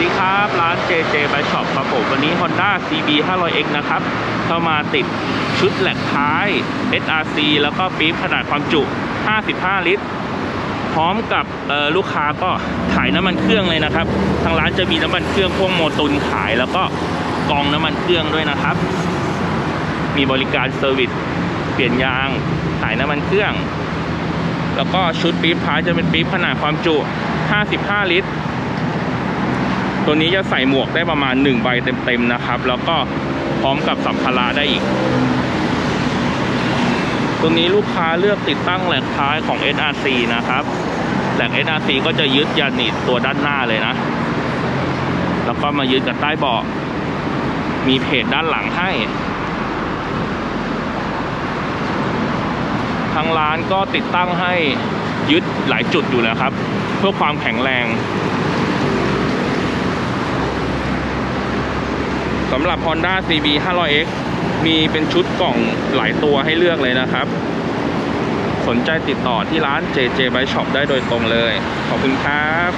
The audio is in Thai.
ดีครับ ร้าน JJ Bike Shop ครับผมวันนี้ Honda CB 500X นะครับ เข้ามาติดชุดแหลกท้าย SRC แล้วก็ปี๊บขนาดความจุ 55 ลิตร พร้อมกับลูกค้าก็ขายน้ำมันเครื่องเลยนะครับ ทางร้านจะมีน้ำมันเครื่องพ่วงโมตุนขายแล้วก็กองน้ำมันเครื่องด้วยนะครับ มีบริการเซอร์วิสเปลี่ยนยางขายน้ำมันเครื่อง แล้วก็ชุดปี๊บท้ายจะเป็นปี๊บขนาดความจุ 55 ลิตร ตัวนี้จะใส่หมวกได้ประมาณ 1 ใบเต็มๆนะครับ แล้วก็พร้อมกับสัมภาระได้อีก ตรงนี้ลูกค้าเลือกติดตั้งแหลกท้ายของ SRC นะครับ แหลก SRC ก็จะยึดยันนิดตัวด้านหน้าเลยนะ แล้วก็มายึดกับใต้เบาะ มีเพจด้านหลังให้ ทางร้านก็ติดตั้งให้ยึดหลายจุดอยู่นะครับ เพื่อความแข็งแรง สำหรับ Honda CB 500X มีเป็นชุดกล่องหลายตัวให้เลือกเลยนะครับ สนใจติดต่อที่ร้าน JJ Bike Shop ได้โดยตรงเลย ขอบคุณครับ